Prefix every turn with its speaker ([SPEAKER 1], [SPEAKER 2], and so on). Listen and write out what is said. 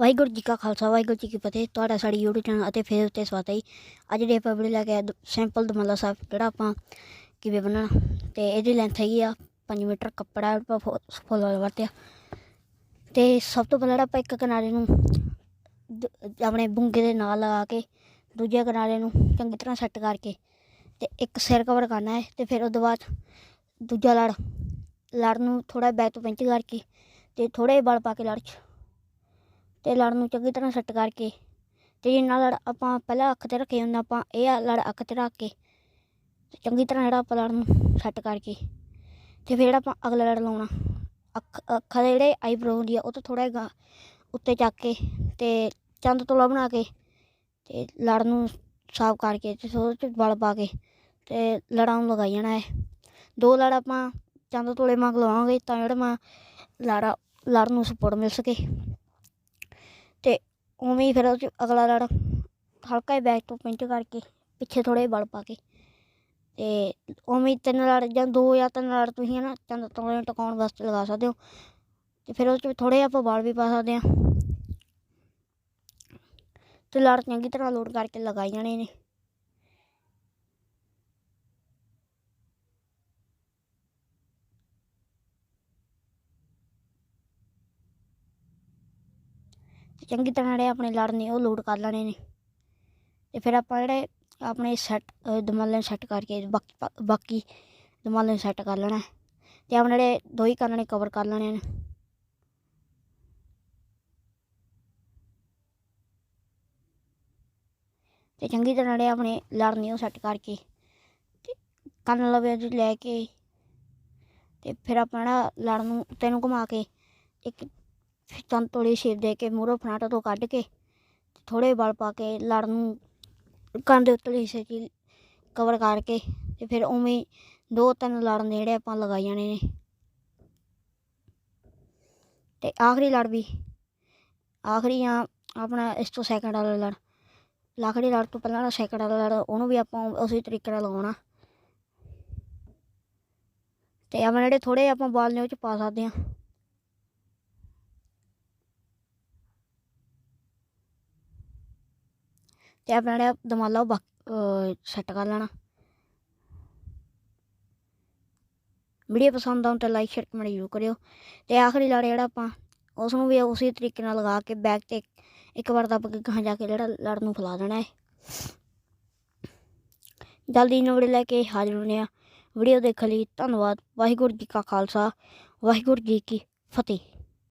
[SPEAKER 1] ਵਾਹਿਗੁਰੂ ਜੀ ਕਾ ਖਾਲਸਾ, ਵਾਹਿਗੁਰੂ ਜੀ ਕੀ ਫਤਿਹ। ਤੁਹਾਡਾ ਸਾਡੀ YouTube ਚੈਨਲ ਅਤੇ ਫੇਸ ਉੱਤੇ ਸਵਾਗਤ ਹੈ ਜੀ। ਅੱਜ ਦੇ ਆਪਾਂ ਵੀਡੀਓ ਲੈ ਕੇ ਆਏ ਸਿੰਪਲ ਦਮਲਾ ਸਾਹਿਬ, ਜਿਹੜਾ ਆਪਾਂ ਕਿਵੇਂ ਬਣਾਉਣਾ ਤੇ ਇਹਦੀ ਲੈਂਥ ਹੈਗੀ ਆ 5 ਮੀਟਰ, ਕੱਪੜਾ ਆਪਾਂ ਫੁ- ਫੁੱਲ ਵਾਲਾ ਵਰਤਿਆ। ਤੇ ਸਭ ਤੋਂ ਪਹਿਲਾਂ ਜਿਹੜਾ ਆਪਾਂ ਇੱਕ ਕਿਨਾਰੇ ਨੂੰ ਦ- ਆਪਣੇ ਬੁੰਗੇ ਦੇ ਨਾਲ ਲਗਾ ਕੇ, ਦੂਜੇ ਕਿਨਾਰੇ ਨੂੰ ਚੰਗੀ ਤਰ੍ਹਾਂ ਸੈੱਟ ਕਰਕੇ ਤੇ ਇੱਕ ਸਿਰ ਕਵਰ ਕਰਨਾ ਹੈ ਤੇ ਫਿਰ ਉਹਦੇ ਬਾਅਦ ਦੂਜਾ ਲੜ ਲੜ ਨੂੰ ਥੋੜਾ ਬੈਕ ਤੋਂ ਪਿੰਚ ਕਰਕੇ ਤੇ ਥੋੜੇ ਬਲ ਪਾ ਕੇ ਲੜ 'ਚ ਤੇ ਲੜ ਨੂੰ ਚੰਗੀ ਤਰ੍ਹਾਂ ਸੈੱਟ ਕਰਕੇ ਤੇ ਜਿੰਨਾ ਲੜ, ਆਪਾਂ ਪਹਿਲਾਂ ਅੱਖ ਤੇ ਰੱਖੇ ਉਹਨਾਂ ਆਪਾਂ ਇਹ ਆ ਲੜ ਅੱਖ ਤੇ ਰੱਖ ਕੇ ਤੇ ਚੰਗੀ ਤਰ੍ਹਾਂ ਜਿਹੜਾ ਆਪਾਂ ਲੜ ਨੂੰ ਸੈੱਟ ਕਰਕੇ ਤੇ ਫਿਰ ਜਿਹੜਾ ਆਪਾਂ ਅਗਲਾ ਲੜ ਲਾਉਣਾ। ਅੱਖ, ਅੱਖਾਂ ਦੇ ਜਿਹੜੇ ਆਈਬ੍ਰੋ ਹੁੰਦੀ ਆ, ਉਹ ਤੋਂ ਥੋੜਾ ਜਿਹਾ ਉੱਤੇ ਚੱਕ ਕੇ ਤੇ ਚੰਦ ਤੋਲਾ ਬਣਾ ਕੇ ਤੇ ਲੜ ਨੂੰ ਸਾਫ਼ ਕਰਕੇ ਤੇ ਉਹਦੇ 'ਚ ਵਲ ਪਾ ਕੇ ਤੇ ਲੜਾਂ ਨੂੰ ਲਗਾਈ ਜਾਣਾ ਹੈ। ਦੋ ਲੜ ਆਪਾਂ ਚੰਦ ਤੋਲੇ ਮੰਗ ਲਵਾਂਗੇ ਤਾਂ ਜਿਹੜਾ ਮੈਂ ਲੜਾ, ਲੜ ਨੂੰ ਸਪੋਰਟ ਮਿਲ ਸਕੇ। ਤੇ ਉਵੇਂ ਹੀ ਫਿਰ ਉਹ 'ਚ ਅਗਲਾ ਲੜ ਹਲਕਾ ਹੀ ਬੈਕ ਤੋਂ ਪਿੰਚ ਕਰਕੇ ਪਿੱਛੇ ਥੋੜੇ ਬਲ ਪਾ ਕੇ ਤੇ ਉਵੇਂ ਤਿੰਨ ਲੜ ਜਾਂ ਦੋ ਜਾਂ ਤਿੰਨ ਲੜ ਤੁਸੀਂ ਨਾ ਚੰਦ ਤੋਲੇ ਟਿਕਾਉਣ ਵਾਸਤੇ ਲਗਾ ਸਕਦੇ ਹੋ ਤੇ ਫਿਰ ਉਹ 'ਚ ਥੋੜੇ ਆਪਾਂ ਬਲ ਵੀ ਪਾ ਸਕਦੇ ਹਾਂ ਤੇ ਲੜ ਚੰਗੀ ਤਰ੍ਹਾਂ ਲੋਡ ਕਰਕੇ ਲਗਾਈ ਜਾਣੇ ਨੇ। ਤੇ ਚੰਗੀ ਤਰ੍ਹਾਂ ਜਿਹੜੇ ਆਪਣੇ ਲੜ ਨੇ, ਉਹ ਲੋਡ ਕਰ ਲੈਣੇ ਨੇ। ਤੇ ਫਿਰ ਆਪਾਂ ਜਿਹੜੇ ਆਪਣੇ ਸੈੱਟ ਦਮਾਲੇ ਸੈੱਟ ਕਰਕੇ ਬਾਕੀ ਬਾਕੀ ਦਮਾਲੇ ਸੈੱਟ ਕਰ ਲੈਣਾ। ਹੈ। ਤੇ ਆਪਣੇ ਜਿਹੜੇ ਦੋ ਹੀ ਕੰਨ ਨੇ ਕਵਰ ਕਰ ਲੈਣੇ ਨੇ। ਤੇ ਚੰਗੀ ਤਰ੍ਹਾਂ ਜਿਹੜੇ ਆਪਣੇ ਲੜ ਨੇ, ਉਹ ਸੈੱਟ ਕਰਕੇ ਤੇ ਕੰਨ ਲਵੇ ਚ ਲੈ ਕੇ। ਤੇ ਫਿਰ ਆਪਾਂ ਜਿਹੜਾ ਲੜ ਨੂੰ ਤੈਨੂੰ ਘੁਮਾ ਕੇ, ਇੱਕ ਚੰਦ ਤੋੜੀ ਸ਼ੇਪ ਦੇ ਕੇ ਮੂਹਰੋਂ ਫਰੰਟ ਤੋਂ ਕੱਢ ਕੇ ਥੋੜੇ ਬਲ ਪਾ ਕੇ ਲੜ ਨੂੰ ਕੰਨ ਦੇ ਉੱਤਲੇ ਹਿੱਸੇ 'ਚ ਕਵਰ ਕਰਕੇ ਤੇ ਫਿਰ ਉਵੇਂ ਦੋ ਤਿੰਨ ਲੜ ਨੇ ਜਿਹੜੇ ਆਪਾਂ ਲਗਾਈ ਜਾਣੇ ਨੇ। ਤੇ ਆਖਰੀ ਲੜ ਵੀ, ਆਖਰੀ ਆ ਆਪਣਾ ਇਸ ਤੋਂ ਸੈਕਿੰਡ ਵਾਲਾ ਲੜ। ਲਾਖੜੀ ਲੜ ਤੋਂ ਪਹਿਲਾਂ ਵਾਲਾ ਸੈਕਿੰਡ ਵਾਲਾ ਲੜ, ਉਹਨੂੰ ਵੀ ਆਪਾਂ ਉਸੇ ਤਰੀਕੇ ਨਾਲ ਲਗਾਉਣਾ। ਤੇ ਆਪਾਂ ਜਿਹੜੇ ਥੋੜੇ ਆਪਾਂ ਬਾਲ ਨੇ ਉਹ ਚ ਪਾ ਸਕਦੇ ਹਾਂ। ਤੇ ਆਪਣਾ ਜਿਹੜਾ ਦਮਾਲਾ ਉਹ ਸੈੱਟ ਕਰ ਲੈਣਾ। ਵੀਡੀਓ ਪਸੰਦ ਆਉਣ ਤਾਂ ਲਾਈਕ ਸ਼ੇਅਰ ਕਮੈਂਟ ਜ਼ਰੂਰ ਕਰਿਓ। ਤੇ ਆਖਰੀ ਲੜ ਜਿਹੜਾ ਆਪਾਂ ਉਸ ਨੂੰ ਵੀ ਉਸੇ ਤਰੀਕੇ ਨਾਲ ਲਗਾ ਕੇ ਬੈਕ ਤੇ ਇੱਕ ਵਾਰ ਦੱਬ ਕੇ ਗਾਂ ਜਾ ਕੇ ਜਿਹੜਾ ਲੜ ਨੂੰ ਫੈਲਾ ਦੇਣਾ ਹੈ। ਜਲਦੀ ਨਵੀਂ ਵੀਡੀਓ ਲੈ ਕੇ ਹਾਜ਼ਰ ਹੋਣੇ ਆ ਵੀਡੀਓ ਦੇਖਣ ਲਈ ਧੰਨਵਾਦ। ਵਾਹਿਗੁਰੂ ਜੀ ਕਾ ਖਾਲਸਾ, ਵਾਹਿਗੁਰੂ ਜੀ ਕੀ ਫਤਿਹ।